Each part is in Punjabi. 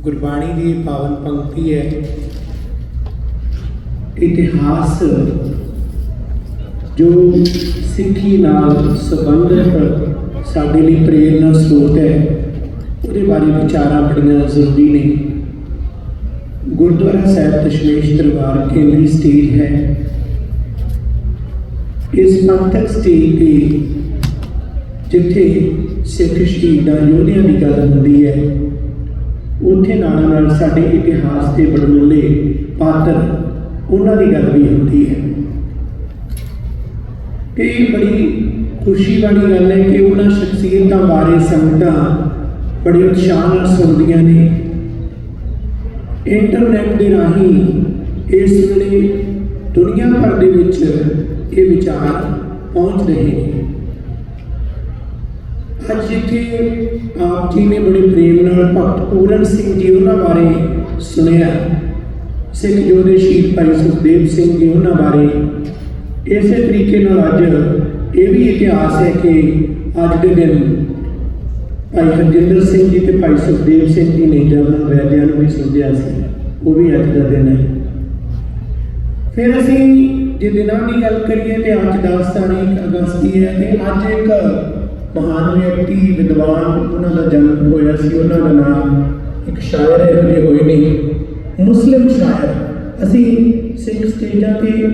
ਗੁਰਬਾਣੀ ਦੀ ਪਾਵਨ ਪੰਕਤੀ ਹੈ। ਇਤਿਹਾਸ ਜੋ ਸਿੱਖੀ ਨਾਲ ਸੰਬੰਧਿਤ ਸਾਡੇ ਲਈ ਪ੍ਰੇਰਨਾ ਸਰੋਤ ਹੈ। ਉਹਦੇ ਬਾਰੇ ਵਿਚਾਰਾਂ ਬੜੀਆਂ ਜ਼ਰੂਰੀ ਨੇ। ਗੁਰਦੁਆਰਾ ਸਾਹਿਬ ਦਸ਼ਮੇਸ਼ ਦਰਬਾਰ ਕੇਂਦਰੀ ਸਟੇਜ ਹੈ। ਇਸ ਪੰਥਕ ਸਟੇਜ ਤੇ ਜਿੱਥੇ ਸਿੱਖ ਸ਼ਹੀਦਾਂ ਯੋਧਿਆਂ ਦੀ ਗੱਲ ਹੁੰਦੀ ਹੈ। ਉੱਥੇ ਨਾਲ ਨਾਲ ਸਾਡੇ ਇਤਿਹਾਸ ਦੇ ਬੜਮੁੱਲੇ ਪਾਤਰ ਉਹਨਾਂ ਦੀ ਗੱਲ ਵੀ ਹੁੰਦੀ ਹੈ। ਤੇ ਇਹ ਬੜੀ ਖੁਸ਼ੀ ਵਾਲੀ ਗੱਲ ਹੈ ਕਿ ਉਹਨਾਂ ਸ਼ਖਸੀਅਤਾਂ ਬਾਰੇ ਸੰਗਤਾਂ ਬੜੇ ਉਤਸ਼ਾਹ ਨਾਲ ਸੁਣਦੀਆਂ ਨੇ। ਇੰਟਰਨੈਟ ਦੇ ਰਾਹੀਂ ਇਸ ਵੇਲੇ ਦੁਨੀਆ ਭਰ ਦੇ ਵਿੱਚ ਇਹ ਵਿਚਾਰ ਪਹੁੰਚ ਰਹੇ ਨੇ। ਅੱਜ ਜਿੱਥੇ ਆਪ ਜੀ ਨੇ ਬੜੇ ਪ੍ਰੇਮ ਨਾਲ ਭਗਤ ਪੂਰਨ ਸਿੰਘ ਜੀ ਉਹਨਾਂ ਬਾਰੇ ਸੁਣਿਆ। ਸਿੱਖ ਯੋਧੇ ਸ਼ਹੀਦ ਭਾਈ ਸੁਖਦੇਵ ਸਿੰਘ ਜੀ ਉਹਨਾਂ ਬਾਰੇ। ਇਸੇ ਤਰੀਕੇ ਨਾਲ ਅੱਜ ਇਹ ਵੀ ਇਤਿਹਾਸ ਹੈ ਕਿ ਅੱਜ ਦੇ ਦਿਨ ਭਾਈ ਹਰਜਿੰਦਰ ਸਿੰਘ ਜੀ ਤੇ ਭਾਈ ਸੁਖਦੇਵ ਸਿੰਘ ਜੀ ਨੇ ਜਨਮ ਵੈਦਿਆਂ ਨੂੰ ਵੀ ਸੁਣਿਆ ਸੀ। ਉਹ ਵੀ ਅੱਜ ਦਾ ਦਿਨ ਹੈ। ਫਿਰ ਅਸੀਂ ਜੇ ਦਿਨਾਂ ਦੀ ਗੱਲ ਕਰੀਏ ਤੇ ਅੱਜ 10 ਤਾਰੀਖ ਅਗਸਤੀ ਹੈ ਤੇ ਅੱਜ ਇੱਕ ਮਹਾਨ ਵਿਅਕਤੀ ਵਿਦਵਾਨ ਉਹਨਾਂ ਦਾ ਜਨਮ ਹੋਇਆ ਸੀ, ਉਹਨਾਂ ਦਾ ਨਾਮ ਇੱਕ ਸ਼ਾਇਰ ਇਹੋ ਜਿਹੇ ਹੋਏ ਨੇ। ਮੁਸਲਿਮ ਸ਼ਾਇਰ। ਅਸੀਂ ਸਿੱਖ ਸਟੇਜਾਂ ਤੇ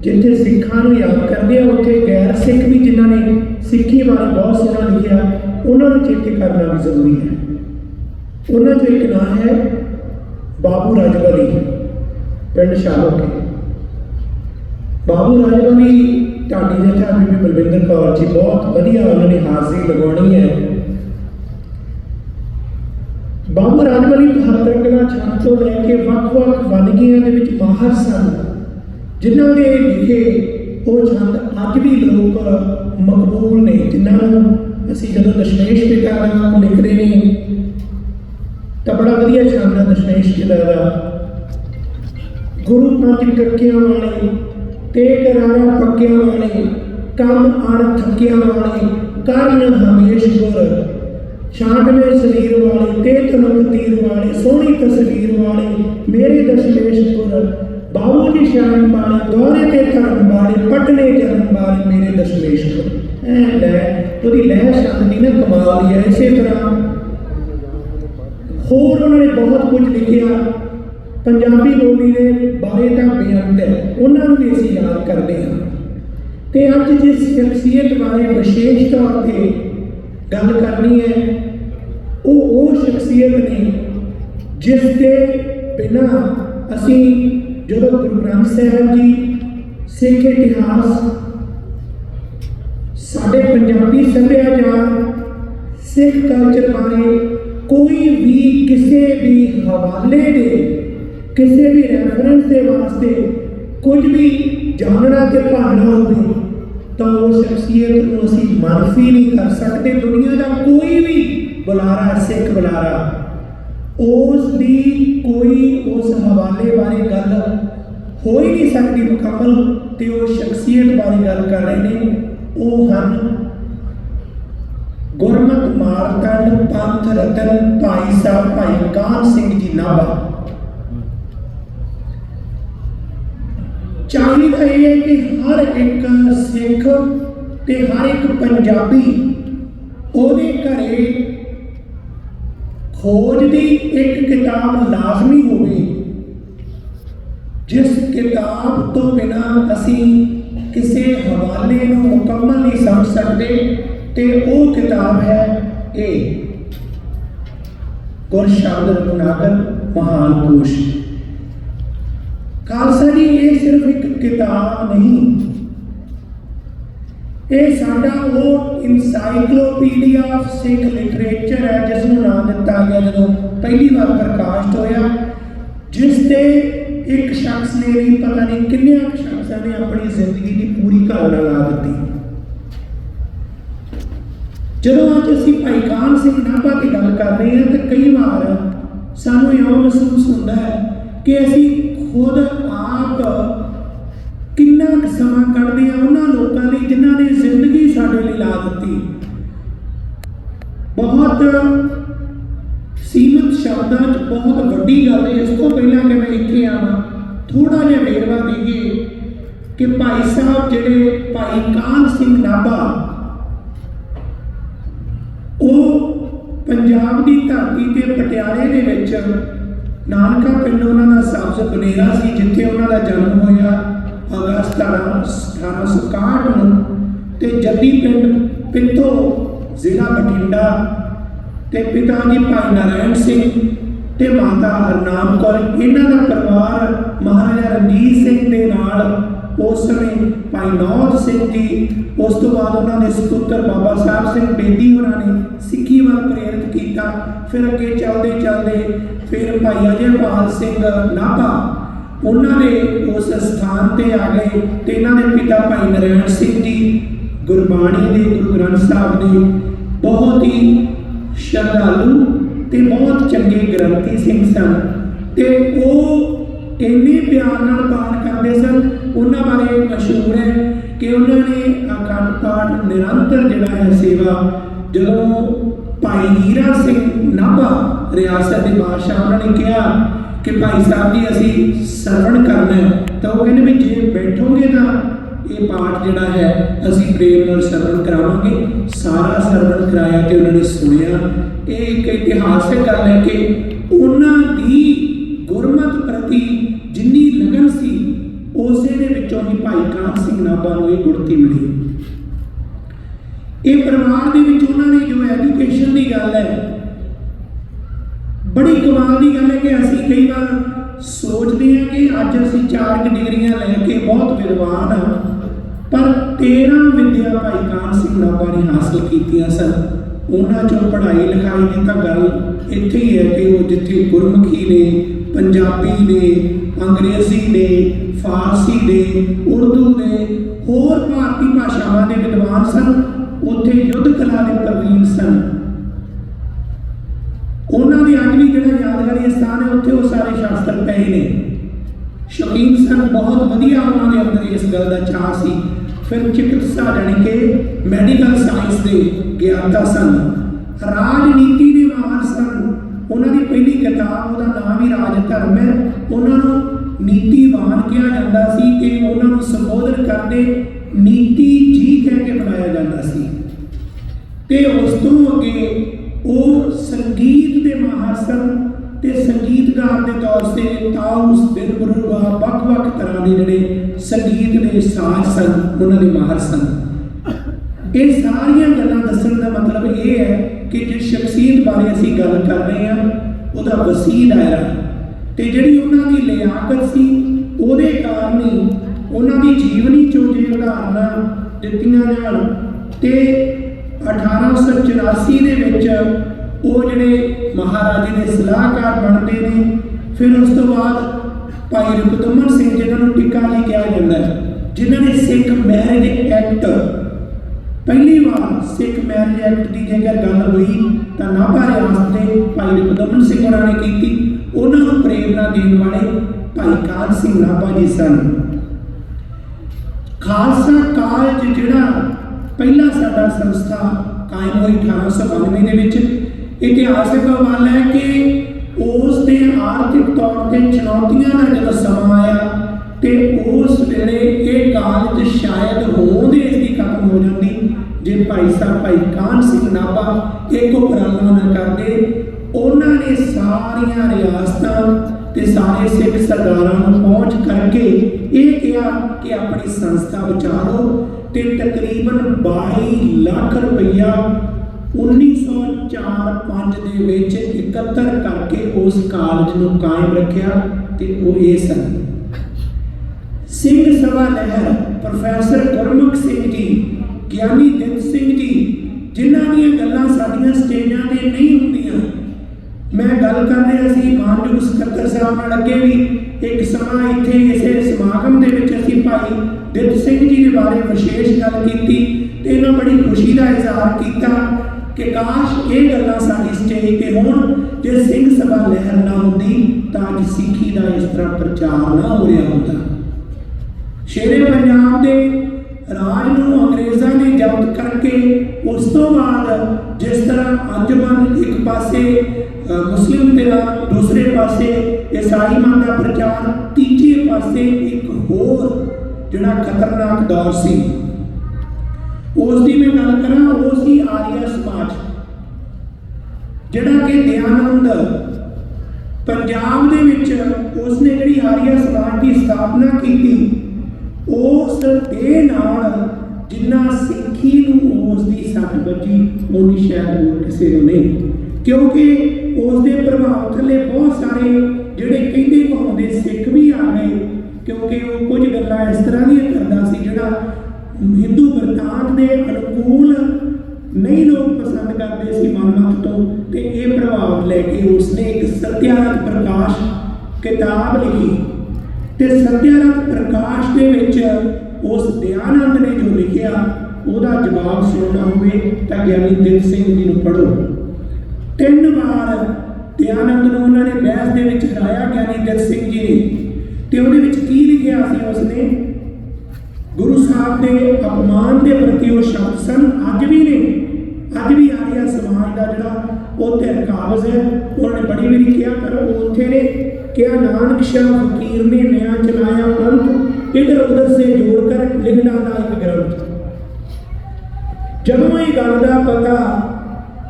ਜਿੱਥੇ ਸਿੱਖਾਂ ਨੂੰ ਯਾਦ ਕਰਦੇ ਆ, ਉੱਥੇ ਗੈਰ ਸਿੱਖ ਵੀ ਜਿਨ੍ਹਾਂ ਨੇ ਸਿੱਖੀ ਬਾਰੇ ਬਹੁਤ ਸੋਹਣਾ ਲਿਖਿਆ, ਉਹਨਾਂ ਨੂੰ ਚੇਤੇ ਕਰਨਾ ਵੀ ਜ਼ਰੂਰੀ ਹੈ। ਉਹਨਾਂ ਚੋਂ ਇੱਕ ਨਾਮ ਹੈ ਬਾਬੂ ਰਾਜਵਲੀ, ਪਿੰਡ ਸ਼ਾਹੋਕੇ ਬਾਬੂ ਰਾਜਵਲੀ ਢਾਡੀ ਜੱਥਾ ਬੀਬੀ ਬਲਵਿੰਦਰ ਕੌਰ ਜੀ ਬਹੁਤ ਵਧੀਆ ਉਹਨਾਂ ਨੇ ਹਾਜ਼ਰੀ ਲਗਾਉਣੀ ਹੈ। ਬਾਬੂ ਰਾਜਵਲੀ ਬਹਾਦਰ ਛੰਦ ਤੋਂ ਲੈ ਕੇ ਵੱਖ-ਵੱਖ ਵੰਨਗੀਆਂ ਦੇ ਵਿੱਚ ਮਾਹਰ ਸਨ, ਜਿਨ੍ਹਾਂ ਦੇ ਲਿਖੇ ਉਹ ਛੰਦ ਅੱਜ ਵੀ ਲੋਕ ਮਕਬੂਲ ਨੇ, ਜਿਨ੍ਹਾਂ ਨੂੰ ਅਸੀਂ ਜਦੋਂ ਦਸ਼ਮੇਸ਼ ਪਿਤਾ ਦਾ ਨਾਮ ਲਿਖਦੇ ਨੇ, ਤਾਂ ਬੜਾ ਵਧੀਆ ਛੰਦ ਹੈ ਦਸ਼ਮੇਸ਼ ਪਿਤਾ ਦਾ। ਗੁਰੂ ਪੰਜ ਕੱਕਿਆਂ ਵਾਲੇ ਤੇ ਕਰਾਰਾ ਪੱਕਿਆਂ ਵਾਲੇ ਕੰਮ ਅਣ ਥੱਕਿਆਂ ਵਾਲੇ ਕਰਨ ਹਮੇਸ਼ ਗੁਰ ਛਾਂਟਵੇਂ ਸਰੀਰ ਵਾਲੇ ਤੇ ਤਨਕ ਤੀਰ ਵਾਲੇ, ਸੋਹਣੀ ਤਸਵੀਰ ਵਾਲੇ, ਮੇਰੇ ਦਸ਼ਮੇਸ਼ ਗੁਰ ਬਾਬੂ ਦੀ ਸ਼ਾਨ ਬਾਣੀ ਦੋਹਰੇ ਤੇ ਧਰਮ ਵਾਲੇ, ਪਟਨੇ ਜਨਮ ਬਾਣੀ ਮੇਰੇ ਦਸ਼ਮੇਸ਼ ਗੁਰ ਐ ਲੈ, ਉਹਦੀ ਲਹਿ ਸ਼ਬਦ ਨਾ ਕਮਾਲ ਹੀ ਹੈ ਇਸੇ ਤਰ੍ਹਾਂ। ਹੋਰ ਉਹਨਾਂ ਨੇ ਬਹੁਤ ਕੁਝ ਲਿਖਿਆ। ਪੰਜਾਬੀ ਬੋਲੀ ਦੇ ਬਾਰੇ ਤਾਂ ਬੇਅੰਤ ਹੈ। ਉਹਨਾਂ ਨੂੰ ਵੀ ਅਸੀਂ ਯਾਦ ਕਰਦੇ ਹਾਂ। ਤੇ ਅੱਜ ਜਿਸ ਸ਼ਖਸੀਅਤ ਬਾਰੇ ਵਿਸ਼ੇਸ਼ ਤੌਰ ਤੇ ਗੱਲ ਕਰਨੀ ਹੈ, ਉਹ ਉਹ ਸ਼ਖਸੀਅਤ ਨੇ ਜਿਸ ਦੇ ਬਿਨਾਂ ਅਸੀਂ ਜਦੋਂ ਗੁਰੂ ਗ੍ਰੰਥ ਸਾਹਿਬ ਜੀ ਸਿੱਖ ਇਤਿਹਾਸ ਸਾਡੇ ਪੰਜਾਬੀ ਸੱਭਿਆਚਾਰ, ਸਿੱਖ ਕਲਚਰ ਬਾਰੇ ਕੋਈ ਵੀ ਕਿਸੇ ਵੀ ਹਵਾਲੇ ਦੇ ਕਿਸੇ ਵੀ ਰੈਫਰੈਂਸ ਦੇ ਵਾਸਤੇ ਕੁਝ ਵੀ ਜਾਣਨਾ ਤੇ ਭਾਣਾ ਹੋਵੇ, ਤਾਂ ਉਹ ਸ਼ਖਸੀਅਤ ਨੂੰ ਅਸੀਂ ਮਾਨਫੀ ਨਹੀਂ ਕਰ ਸਕਦੇ। ਦੁਨੀਆ ਦਾ ਕੋਈ ਵੀ ਬੁਲਾਰਾ ਸਿੱਖ ਬੁਲਾਰਾ, ਉਸ ਦੀ ਕੋਈ ਉਸ ਹਵਾਲੇ ਬਾਰੇ ਗੱਲ ਹੋ ਹੀ ਨਹੀਂ ਸਕਦੀ ਮੁਕੰਮਲ, ਤੇ ਉਹ ਸ਼ਖਸੀਅਤ ਬਾਰੇ ਗੱਲ ਕਰ ਰਹੇ ਨੇ। ਉਹ ਹਨ ਗੁਰਮਤ ਮਾਰਤਨ ਪੰਥ ਰਤਨ ਭਾਈ ਸਾਹਿਬ ਭਾਈ ਕਾਨ ਸਿੰਘ ਜੀ ਨਾਭਾ। ਚਾਹੀਦਾ ਇਹ ਹੈ ਕਿ ਹਰ ਇੱਕ ਸਿੱਖ ਤੇ ਹਰ ਇੱਕ ਪੰਜਾਬੀ ਉਹਦੇ ਘਰੇ ਖੋਜ ਦੀ ਇੱਕ ਕਿਤਾਬ ਲਾਜ਼ਮੀ ਹੋਵੇ, ਜਿਸ ਕਿਤਾਬ ਤੋਂ ਬਿਨਾ ਅਸੀਂ ਕਿਸੇ ਹਵਾਲੇ ਨੂੰ ਮੁਕੰਮਲ ਨਹੀਂ ਸਮਝ ਸਕਦੇ ਤੇ ਉਹ ਕਿਤਾਬ ਹੈ ਇਹ ਗੁਰਸ਼ਬਦ ਰਤਨਾਕਰ ਮਹਾਨ ਕੋਸ਼ ਖਾਲਸਾ ਜੀ ਇਹ ਸਿਰਫ ਇੱਕ ਕਿਤਾਬ ਨਹੀਂ। ਇਹ ਸਾਡਾ ਉਹ ਇਨਸਾਈਕਲੋਪੀਡੀਆ ਆਫ ਸਿੱਖ ਲਿਟਰੇਚਰ ਹੈ ਜਿਸ ਨੂੰ ਨਾਮ ਦਿੱਤਾ ਗਿਆ ਜਦੋਂ ਪਹਿਲੀ ਵਾਰ ਪ੍ਰਕਾਸ਼ਿਤ ਹੋਇਆ। ਜਿਸ ਤੇ ਇੱਕ ਸ਼ਖਸ ਨੇ ਨਹੀਂ ਪਤਾ ਨਹੀਂ ਕਿੰਨੇ ਕੁ ਸ਼ਖਸਾਂ ਨੇ ਆਪਣੀ ਜ਼ਿੰਦਗੀ ਦੀ ਪੂਰੀ ਕਹਾਣੀ ਲਾ ਦਿੱਤੀ। ਜਦੋਂ ਅੱਜ ਅਸੀਂ ਭਾਈ ਕਾਨ ਸਿੰਘ ਨਾਭਾ ਦੀ ਗੱਲ ਕਰ ਰਹੇ ਹਾਂ, ਤਾਂ ਕਈ ਵਾਰ ਸਾਨੂੰ ਇਹ ਮਹਿਸੂਸ ਹੁੰਦਾ ਹੈ ਕਿ ਅਸੀਂ ਖੁਦ ਆਪ ਕਿੰਨਾ ਕੁ ਸਮਾਂ ਕੱਢਦੇ ਆ ਉਹਨਾਂ ਲੋਕਾਂ ਲਈ ਜਿਨ੍ਹਾਂ ਨੇ ਜ਼ਿੰਦਗੀ ਸਾਡੇ ਲਈ ਲਾ ਦਿੱਤੀ। ਬਹੁਤ ਸੀਮਤ ਸ਼ਬਦਾਂ 'ਚ ਬਹੁਤ ਵੱਡੀ ਗੱਲ ਹੈ। ਇਸ ਤੋਂ ਪਹਿਲਾਂ ਕਿ ਮੈਂ ਇੱਥੇ ਆਵਾਂ ਥੋੜਾ ਜਿਹਾ ਵੇਰਵਾ ਦੇਈਏ ਕਿ ਭਾਈ ਸਾਹਿਬ ਜਿਹੜੇ ਭਾਈ ਕਾਨ ਸਿੰਘ ਨਾਭਾ, ਉਹ ਪੰਜਾਬ ਦੀ ਧਰਤੀ ਤੇ ਪਟਿਆਲੇ ਦੇ ਵਿੱਚ ਨਾਨਕਾ ਪਿੰਡ ਉਹਨਾਂ ਦਾ ਸਬਜ਼ ਬਨੇਰਾ ਸੀ, ਜਿੱਥੇ ਉਹਨਾਂ ਦਾ ਜਨਮ ਹੋਇਆ ਅਗਸਤ 1861 ਨੂੰ ਤੇ ਜੱਦੀ ਪਿੰਡ ਪਿੱਥੋ ਜ਼ਿਲ੍ਹਾ ਬਠਿੰਡਾ ਤੇ ਪਿਤਾ ਜੀ ਭਾਈ ਨਾਰਾਇਣ ਸਿੰਘ ਤੇ ਮਾਤਾ ਹਰਨਾਮ ਕੌਰ, ਇਹਨਾਂ ਦਾ ਪਰਿਵਾਰ ਮਹਾਰਾਜਾ ਰਣਜੀਤ ਸਿੰਘ ਦੇ ਨਾਲ ਉਸ ਸਮੇਂ ਭਾਈ ਨੌਜ ਸਿੰਘ ਜੀ, ਉਸ ਤੋਂ ਬਾਅਦ ਉਹਨਾਂ ਦੇ ਸਪੁੱਤਰ ਬਾਬਾ ਸਾਹਿਬ ਸਿੰਘ ਬੇਦੀ ਉਹਨਾਂ ਨੇ ਸਿੱਖੀ ਵੱਲ ਪ੍ਰੇਰਿਤ ਕੀਤਾ। ਫਿਰ ਅੱਗੇ ਚੱਲਦੇ ਚੱਲਦੇ ਫਿਰ ਭਾਈ ਅਜੇਪਾਲ ਸਿੰਘ ਨਾਭਾ ਉਹਨਾਂ ਦੇ ਉਸ ਸਥਾਨ ਤੇ ਆ ਗਏ ਤੇ ਇਹਨਾਂ ਦੇ ਪਿਤਾ ਭਾਈ ਨਰੈਣ ਸਿੰਘ ਜੀ ਗੁਰਬਾਣੀ ਦੇ ਗੁਰੂ ਗ੍ਰੰਥ ਸਾਹਿਬ ਦੇ ਬਹੁਤ ਹੀ ਸ਼ਰਧਾਲੂ ਤੇ ਬਹੁਤ ਚੰਗੇ ਗ੍ਰੰਥੀ ਸਿੰਘ ਸਨ ਤੇ ਉਹ ਇੰਨੇ ਪਿਆਰ ਨਾਲ ਪਾਠ ਕਰਦੇ ਸਨ ਉਹਨਾਂ ਬਾਰੇ ਮਸ਼ਹੂਰ ਹੈ ਕਿ ਉਹਨਾਂ ਨੇ ਅਖੰਡ ਪਾਠ ਨਿਰੰਤਰ ਜਿਹੜਾ ਹੈ ਸੇਵਾ ਜਦੋਂ ਭਾਈ ਹੀਰਾ ਸਿੰਘ ਨਾਭਾ ਰਿਆਸਤ ਦੇ ਬਾਦਸ਼ਾਹ ਉਹਨਾਂ ਨੇ ਕਿਹਾ ਕਿ ਭਾਈ ਸਾਹਿਬ ਜੀ, ਅਸੀਂ ਸਰਵਣ ਕਰਨਾ ਤਾਂ ਉਹ ਕਹਿੰਦੇ ਵੀ ਜੇ ਬੈਠੋਗੇ ਤਾਂ ਇਹ ਪਾਠ ਜਿਹੜਾ ਹੈ, ਅਸੀਂ ਪ੍ਰੇਮ ਨਾਲ ਸਰਵਣ ਕਰਾਵਾਂਗੇ। ਸਾਰਾ ਸਰਵਣ ਕਰਾਇਆ ਤੇ ਉਹਨਾਂ ਨੇ ਸੁਣਿਆ। ਇਹ ਇੱਕ ਇਤਿਹਾਸਕ ਗੱਲ ਹੈ ਕਿ ਉਹਨਾਂ ਦੀ ਗੁਰਮਤ ਪ੍ਰਤੀ ਜਿੰਨੀ ਲਗਨ ਸੀ ਉਸੇ ਦੇ ਵਿੱਚੋਂ ਹੀ ਭਾਈ ਕਾਨ ਸਿੰਘ ਨਾਭਾ ਨੂੰ ਇਹ ਗੁਰਤੀ ਮਿਲੀ। ਇਹ ਪਰਿਵਾਰ ਦੇ ਵਿੱਚ ਉਹਨਾਂ ਨੇ ਜੋ ਐਜੂਕੇਸ਼ਨ ਦੀ ਗੱਲ ਹੈ, ਬੜੀ ਕਮਾਲ ਦੀ ਗੱਲ ਹੈ ਕਿ ਅਸੀਂ ਕਈ ਵਾਰ ਸੋਚਦੇ ਹਾਂ ਕਿ ਅੱਜ ਅਸੀਂ ਚਾਰ ਕੁ ਡਿਗਰੀਆਂ ਲੈ ਕੇ ਬਹੁਤ ਵਿਦਵਾਨ ਹਾਂ, ਪਰ 13 ਵਿਦਿਆ ਭਾਈ ਕਾਨ ਸਿੰਘ ਨਾਭਾ ਨੇ ਹਾਸਲ ਕੀਤੀਆਂ ਸਨ। ਉਹਨਾਂ ਚੋਂ ਪੜ੍ਹਾਈ ਲਿਖਾਈ ਦੀ ਤਾਂ ਗੱਲ ਇੱਥੇ ਹੀ ਹੈ ਕਿ ਉਹ ਜਿੱਥੇ ਗੁਰਮੁਖੀ ਨੇ ਪੰਜਾਬੀ ਦੇ, ਅੰਗਰੇਜ਼ੀ ਦੇ, ਫਾਰਸੀ ਦੇ, ਉਰਦੂ ਨੇ ਹੋਰ ਭਾਰਤੀ ਭਾਸ਼ਾਵਾਂ ਦੇ ਵਿਦਵਾਨ ਸਨ। ਉੱਥੇ ਯੁੱਧ ਕਲਾ ਦੇ ਪ੍ਰਵੀਨ ਸਨ। ਉਹਨਾਂ ਦੀ ਅੱਜ ਵੀ ਜਿਹੜਾ ਯਾਦਗਾਰੀ ਸਥਾਨ ਹੈ, ਉੱਥੇ ਉਹ ਸਾਰੇ ਸ਼ਾਸਤਰ ਪਏ ਨੇ। ਸ਼ੌਕੀਨ ਸਨ, ਬਹੁਤ ਵਧੀਆ ਉਹਨਾਂ ਦੇ ਅੰਦਰ ਇਸ ਗੱਲ ਦਾ ਚਾਹ ਸੀ। ਫਿਰ ਚਿਕਿਤਸਾ ਜਾਣੀ ਕਿ ਮੈਡੀਕਲ ਸਾਇੰਸ ਦੇ ਗਿਆਤਾ ਸਨ। ਰਾਜਨੀਤੀ ਸਨ ਉਹਨਾਂ ਦੀ ਪਹਿਲੀ ਕਿਤਾਬ, ਉਹਦਾ ਨਾਮ ਹੀ ਰਾਜ ਧਰਮ ਹੈ। ਉਹਨਾਂ ਨੂੰ ਨੀਤੀਵਾਨ ਕਿਹਾ ਜਾਂਦਾ ਸੀ ਤੇ ਉਹਨਾਂ ਨੂੰ ਸੰਬੋਧਨ ਕਰਦੇ ਨੀਤੀ ਜੀ ਕਹਿ ਕੇ ਬੁਲਾਇਆ ਜਾਂਦਾ ਸੀ। ਤੇ ਉਸ ਤੋਂ ਅੱਗੇ ਉਹ ਸੰਗੀਤ ਦੇ ਮਾਹਰ ਸਨ ਤੇ ਸੰਗੀਤਕਾਰ ਦੇ ਤੌਰ ਤੇ ਤਾਉਸ ਬਿਨ ਬਰੂਆ ਵੱਖ-ਵੱਖ ਤਰ੍ਹਾਂ ਦੇ ਜਿਹੜੇ ਸੰਗੀਤ ਦੇ ਸਾਜ਼ ਸਨ, ਉਹਨਾਂ ਦੇ ਮਾਹਰ ਸਨ ਇਹ ਸਾਰੀਆਂ ਗੱਲਾਂ ਦੱਸਣ ਦਾ ਮਤਲਬ ਇਹ ਹੈ ਕਿ ਜਿਸ ਸ਼ਖਸੀਅਤ ਬਾਰੇ ਅਸੀਂ ਗੱਲ ਕਰ ਰਹੇ ਹਾਂ, ਉਹਦਾ ਵਸੀਹ ਦਾਇਰਾ ਤੇ ਜਿਹੜੀ ਉਹਨਾਂ ਦੀ ਲਿਆਕਤ ਸੀ, ਉਹਦੇ ਕਾਰਨ ਹੀ ਉਹਨਾਂ ਦੀ ਜੀਵਨੀ ਚੋਂ ਜੇ ਉਦਾਹਰਨਾਂ ਦਿੱਤੀਆਂ ਜਾਣ, ਤੇ 1884 ਦੇ ਵਿੱਚ ਉਹ ਜਿਹੜੇ ਮਹਾਰਾਜੇ ਦੇ ਸਲਾਹਕਾਰ ਬਣਦੇ ਨੇ, ਫਿਰ ਉਸ ਤੋਂ ਬਾਅਦ ਭਾਈ ਰੁਕਦਮਨ ਸਿੰਘ ਜਿਨ੍ਹਾਂ ਨੂੰ ਟਿੱਕਾ ਜੀ ਕਿਹਾ ਜਾਂਦਾ ਹੈ, ਜਿਨ੍ਹਾਂ ਨੇ ਸਿੱਖ ਮੈਰਿਜ ਐਕਟ ਪਹਿਲੀ ਵਾਰ ਸਿੱਖ ਮੈਰਿਜ ਐਕਟ ਦੀ ਜੇਕਰ ਗੱਲ ਹੋਈ ਤਾਂ ਨਾਭਾ ਰਿਆਸਤ ਦੇ ਭਾਈ ਰੁਕਦਮਨ ਸਿੰਘ ਹੋਰਾਂ ਨੇ ਕੀਤੀ। ਉਹਨਾਂ ਨੂੰ ਪ੍ਰੇਰਣਾ ਦੇਣ ਵਾਲੇ ਭਾਈ ਕਾਨ ਸਿੰਘ ਨਾਭਾ ਜੀ ਸਨ। ਖਾਲਸਾ ਕਾਲਜ ਜਿਹੜਾ ਪਹਿਲਾ ਸਾਡਾ ਸੰਸਥਾ ਕਾਇਮ ਹੋਈ 1892 ਦੇ ਵਿੱਚ, ਇਤਿਹਾਸਕ ਵੱਲ ਹੈ ਕਿ ਉਸ ਦੇ ਆਰਥਿਕ ਤੌਰ ਤੇ ਚੁਣੌਤੀਆਂ ਦਾ ਜਦੋਂ ਸਮਾਂ ਆਇਆ ਤੇ ਉਸ ਵੇਲੇ ਇਹ ਕਾਲਜ ਸ਼ਾਇਦ ਹੋਂਦ ਇਸ ਦੀ ਖਤਮ ਹੋ ਜਾਂਦੀ। ਜੇ ਭਾਈ ਸਾਹਿਬ, ਭਾਈ ਕਾਨ ਸਿੰਘ ਨਾਭਾ ਇੱਕ ਉਪਰਾਲਾ ਨਾ ਕਰਦੇ, ਉਹਨਾਂ ਨੇ ਸਾਰੀਆਂ ਰਿਆਸਤਾਂ ਤੇ ਸਾਰੇ ਸਿੱਖ ਸਰਦਾਰਾਂ ਨੂੰ ਪਹੁੰਚ ਕਰਕੇ ਇਹ ਕਿਹਾ ਕਿ ਆਪਣੀ ਸੰਸਥਾ ਬਚਾ ਲਓ ਤੇ ਤਕਰੀਬਨ 22 ਲੱਖ ਰੁਪਈਆ 1904-5 ਦੇ ਵਿੱਚ ਇਕੱਤਰ ਕਰਕੇ ਉਸ ਕਾਲਜ ਨੂੰ ਕਾਇਮ ਰੱਖਿਆ ਤੇ ਉਹ ਇਹ ਸਨ। ਸਿੰਘ ਸਭਾ ਲਹਿਰ ਪ੍ਰੋਫੈਸਰ ਗੁਰਮੁਖ ਸਿੰਘ ਜੀ, ਗਿਆਨੀ ਦਿਨ ਸਿੰਘ ਜੀ, ਜਿਨ੍ਹਾਂ ਦੀਆਂ ਗੱਲਾਂ ਸਾਡੀਆਂ ਸਟੇਜਾਂ ਤੇ ਨਹੀਂ ਹੁੰਦੀਆਂ। ਮੈਂ ਗੱਲ ਕਰ ਰਿਹਾ ਸੀ ਮਾਨਯੋਗ ਸਕੱਤਰ ਸਾਹਿਬ ਨਾਲ ਅੱਗੇ ਵੀ। ਇੱਕ ਸਮਾਂ ਇੱਥੇ ਇਸੇ ਸਮਾਗਮ ਦੇ ਵਿੱਚ ਅਸੀਂ ਭਾਈ ਦਿੱਤ ਸਿੰਘ ਜੀ ਦੇ ਬਾਰੇ ਵਿਸ਼ੇਸ਼ ਗੱਲ ਕੀਤੀ ਤੇ ਇਹਨਾਂ ਬੜੀ ਖੁਸ਼ੀ ਦਾ ਇਜ਼ਹਾਰ ਕੀਤਾ ਕਿ ਕਾਸ਼ ਇਹ ਗੱਲਾਂ ਸਾਡੀ ਸਟੇਜ ਤੇ ਹੋਣ, ਜੇ ਸਿੰਘ ਸਭਾ ਲਹਿਰ ਨਾ ਹੁੰਦੀ ਤਾਂ ਅੱਜ ਸਿੱਖੀ ਦਾ ਇਸ ਤਰ੍ਹਾਂ ਪ੍ਰਚਾਰ ਨਾ ਹੋ ਰਿਹਾ ਹੁੰਦਾ। ਸ਼ੇਰੇ ਪੰਜਾਬ ਦੇ ਰਾਜ ਨੂੰ ਅੰਗਰੇਜ਼ਾਂ ਨੇ ਜ਼ਬਤ ਕਰਕੇ ਉਸ ਤੋਂ ਬਾਅਦ ਜਿਸ ਤਰ੍ਹਾਂ ਅੰਜਮਨ ਇੱਕ ਪਾਸੇ ਮੁਸਲਿਮ ਧਿਰਾਂ ਦੂਸਰੇ ਪਾਸੇ ਈਸਾਈ ਮਤ ਦਾ ਪ੍ਰਚਾਰ, ਤੀਜੇ ਪਾਸੇ ਇੱਕ ਹੋਰ ਜਿਹੜਾ ਖਤਰਨਾਕ ਦੌਰ ਸੀ। ਉਸ ਦੀ ਮੈਂ ਗੱਲ ਕਰਾਂ, ਉਹ ਸੀ ਆਰੀਆ ਸਮਾਜ, ਜਿਹੜਾ ਕਿ ਦਿਆਨੰਦ ਪੰਜਾਬ ਦੇ ਵਿੱਚ ਉਸਨੇ ਜਿਹੜੀ ਆਰੀਆ ਸਮਾਜ ਦੀ ਸਥਾਪਨਾ ਕੀਤੀ ਉਸ ਦੇ ਨਾਲ ਜਿੰਨਾ ਸਿੱਖੀ ਨੂੰ ਉਸ ਦੀ ਸੱਟ ਵੱਜੀ ਉਨੀ ਸ਼ਾਇਦ ਹੋਰ ਕਿਸੇ ਨੂੰ ਨਹੀਂ। ਕਿਉਂਕਿ ਉਸ ਦੇ ਪ੍ਰਭਾਵ ਥੱਲੇ ਬਹੁਤ ਸਾਰੇ ਜਿਹੜੇ ਕਹਿੰਦੇ ਕਹਾਉਂਦੇ ਸਿੱਖ ਵੀ ਆ ਗਏ, ਕਿਉਂਕਿ ਉਹ ਕੁਝ ਗੱਲਾਂ ਇਸ ਤਰ੍ਹਾਂ ਦੀਆਂ ਕਰਦਾ ਸੀ ਜਿਹੜਾ ਹਿੰਦੂ ਵਰਤਾਂਤ ਦੇ ਅਨੁਕੂਲ ਨਹੀਂ ਲੋਕ ਪਸੰਦ ਕਰਦੇ ਸੀ ਮਨਮਤ ਤੋਂ, ਤੇ ਇਹ ਪ੍ਰਭਾਵ ਲੈ ਕੇ ਉਸਨੇ ਇੱਕ ਸਤਿਆਰਥ ਪ੍ਰਕਾਸ਼ ਕਿਤਾਬ ਲਿਖੀ। ਤੇ ਸਤਿਆਰਥ ਪ੍ਰਕਾਸ਼ ਦੇ ਵਿੱਚ ਉਸ ਦਿਆਨੰਦ ਨੇ ਜੋ ਲਿਖਿਆ, ਉਹਦਾ ਜਵਾਬ ਸੁਣਨਾ ਹੋਵੇ ਤਾਂ ਗਿਆਨੀ ਦਿਲ ਸਿੰਘ ਜੀ ਨੂੰ ਪੜ੍ਹੋ। ਤਿੰਨ ਵਾਰ ਦਿਆਨੰਦ ਨੂੰ ਉਹਨਾਂ ਨੇ ਬਹਿਸ ਦੇ ਵਿੱਚ ਹਰਾਇਆ ਗਿਆਨੀ ਦਿਲ ਸਿੰਘ ਜੀ ਨੇ। ਤੇ ਉਹਦੇ ਵਿੱਚ ਕੀ ਲਿਖਿਆ ਸੀ ਉਸਨੇ? ਗੁਰੂ ਸਾਹਿਬ ਦੇ ਅਪਮਾਨ ਦੇ ਪ੍ਰਤੀ ਉਹ ਸ਼ਬਦ ਸਨ, ਅੱਜ ਵੀ ਨੇ, ਅੱਜ ਵੀ ਦਾ ਜਿਹੜਾ ਉਹ ਤੇ ਕਾਬਜ਼ ਹੈ, ਉਹਨਾਂ ਨੇ ਬੜੀ ਵਾਰੀ ਕਿਹਾ, ਪਰ ਉਹ ਉੱਥੇ ਨੇ ਕਿਹਾ, ਨਾਨਕ ਸ਼ਾਹ ਫਕੀਰ ਨੇ ਨਿਆਂ ਚਲਾਇਆ ਪੰਥ ਇਧਰ ਉਧਰ ਸੇ ਜੋੜ ਕਰ ਲਿਖਣਾ ਦਾ ਇੱਕ ਗ੍ਰੰਥ। ਜਦੋਂ ਇਹ ਗੱਲ ਦਾ ਪਤਾ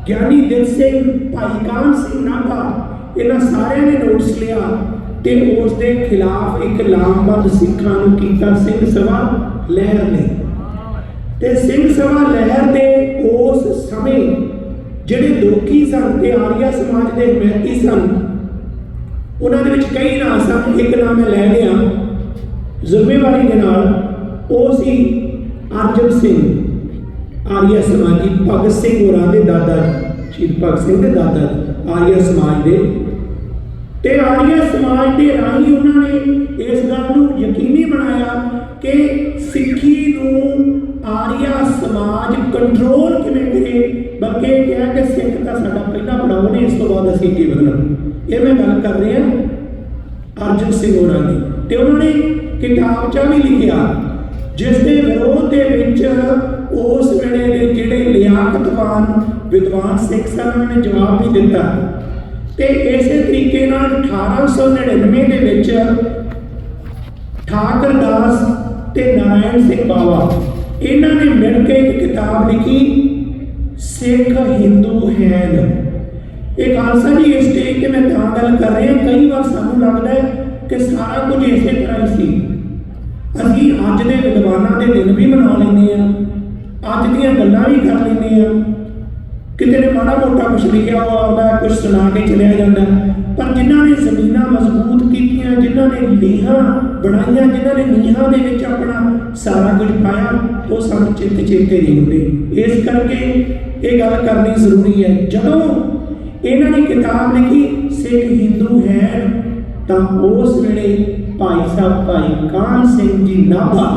ਗਿਆਨੀ ਦਿਲ ਸਿੰਘ, ਭਾਈ ਕਾਨ ਸਿੰਘ ਨਾਭਾ, ਇਹਨਾਂ ਸਾਰਿਆਂ ਨੇ ਨੋਟਿਸ ਲਿਆ ਤੇ ਉਸ ਦੇ ਖਿਲਾਫ ਇੱਕ ਲਾਮਬੰਦ ਸਿੱਖਾਂ ਨੂੰ ਕੀਤਾ ਸਿੰਘ ਸਭਾ ਲਹਿਰ ਨੇ ਤੇ ਸਿੰਘ ਸਭਾ ਲਹਿਰ ਦੇ ਉਸ ਸਮੇਂ ਜਿਹੜੇ ਦੋਖੀ ਸਨ ਤੇ ਆਰੀਆ ਸਮਾਜ ਦੇ ਹਮੈਤੀ ਸਨ, ਉਹਨਾਂ ਦੇ ਵਿੱਚ ਕਈ ਨਾਂ ਸਨ। ਇੱਕ ਨਾਮ ਮੈਂ ਲੈ ਲਿਆ ਜ਼ਿੰਮੇਵਾਰੀ ਦੇ ਨਾਲ, ਉਹ ਸੀ ਅਰਜਨ ਸਿੰਘ। ਆਰੀਆ ਸਮਾਜੀ ਭਗਤ ਸਿੰਘ ਹੋਰਾਂ ਦੇ ਦਾਦਾ ਜੀ, ਸ਼ਹੀਦ ਭਗਤ ਸਿੰਘ ਦੇ ਦਾਦਾ ਆਰੀਆ ਸਮਾਜ ਦੇ ਤੇ ਆਰੀਆ ਸਮਾਜ ਦੇ ਰਾਹੀਂ ਉਹਨਾਂ ਨੇ ਇਸ ਗੱਲ ਨੂੰ ਯਕੀਨੀ ਬਣਾਇਆ ਕਿ ਸਿੱਖੀ ਨੂੰ ਆਰੀਆ ਸਮਾਜ ਕੰਟਰੋਲ ਕਿਵੇਂ ਕਰੇ, ਬਲਕਿ ਇਹ ਕਿਹਾ ਕਿ ਸਿੱਖ ਤਾਂ ਸਾਡਾ ਪਹਿਲਾ ਪੜਾਅ ਨੇ ਇਸ ਤੋਂ ਬਾਅਦ ਅਸੀਂ ਕੀ ਵਧਣਾ। ਇਹ ਮੈਂ ਗੱਲ ਕਰ ਰਿਹਾ ਅਰਜਨ ਸਿੰਘ ਹੋਰਾਂ ਦੀ। ਤੇ ਉਹਨਾਂ ਨੇ ਕਿਤਾਬ 'ਚ ਵੀ ਲਿਖਿਆ, ਜਿਸ ਦੇ ਵਿਰੋਧ ਦੇ ਵਿੱਚ ਉਸ ਵੇਲੇ ਦੇ ਜਿਹੜੇ ਲਿਆਕਤਵਾਨ ਵਿਦਵਾਨ ਸਿੱਖ ਸਨ ਉਹਨਾਂ ਨੇ ਜਵਾਬ ਵੀ ਦਿੱਤਾ। ਤੇ ਇਸੇ ਤਰੀਕੇ ਨਾਲ 1899 ਦੇ ਵਿੱਚ ਠਾਕਰ ਦਾਸ ਤੇ ਨਾਰਾਇਣ ਸਿੰਘ ਬਾਵਾ, ਇਹਨਾਂ ਨੇ ਮਿਲ ਕੇ ਇੱਕ ਕਿਤਾਬ ਲਿਖੀ, ਸਿੱਖ ਹਿੰਦੂ ਹੈਨ ਇਹ ਖਾਲਸਾ ਜੀ, ਇਸ ਸਟੇਜ ਤੇ ਮੈਂ ਤਾਂ ਗੱਲ ਕਰ ਰਿਹਾ, ਕਈ ਵਾਰ ਸਾਨੂੰ ਲੱਗਦਾ ਹੈ ਕਿ ਸਾਰਾ ਕੁਝ ਇਸੇ ਤਰ੍ਹਾਂ ਹੀ ਸੀ। ਅਸੀਂ ਅੱਜ ਦੇ ਵਿਦਵਾਨਾਂ ਦੇ ਦਿਨ ਵੀ ਮਨਾ ਲੈਂਦੇ ਆ ਅੱਜ ਦੀਆਂ ਗੱਲਾਂ ਵੀ ਕਰ ਲੈਂਦੇ ਆ ਕਿਤੇ ਨੇ ਮਾੜਾ ਮੋਟਾ ਕੁਛ ਲਿਖਿਆ ਹੋਇਆ ਆਉਂਦਾ ਕੁਝ ਸੁਣਾ ਕੇ ਚਲਿਆ ਜਾਂਦਾ। ਪਰ ਜਿਨ੍ਹਾਂ ਨੇ ਜ਼ਮੀਨਾਂ ਮਜ਼ਬੂਤ ਕੀਤੀਆਂ, ਜਿਨ੍ਹਾਂ ਨੇ ਲੀਹਾਂ ਬਣਾਈਆਂ, ਜਿਨ੍ਹਾਂ ਨੇ ਨੀਹਾਂ ਦੇ ਵਿੱਚ ਆਪਣਾ ਸਾਰਾ ਕੁਝ ਪਾਇਆ, ਉਹ ਸਾਨੂੰ ਚਿੱਤ ਚੇਤੇ ਨਹੀਂ ਹੁੰਦੇ। ਇਸ ਕਰਕੇ ਇਹ ਗੱਲ ਕਰਨੀ ਜ਼ਰੂਰੀ ਹੈ। ਜਦੋਂ ਇਹਨਾਂ ਨੇ ਕਿਤਾਬ ਲਿਖੀ, ਸਿੱਖ ਹਿੰਦੂ ਹੈ ਤਾਂ ਉਸ ਵੇਲੇ ਭਾਈ ਸਾਹਿਬ, ਭਾਈ ਕਾਨ ਸਿੰਘ ਜੀ ਨਾਭਾ,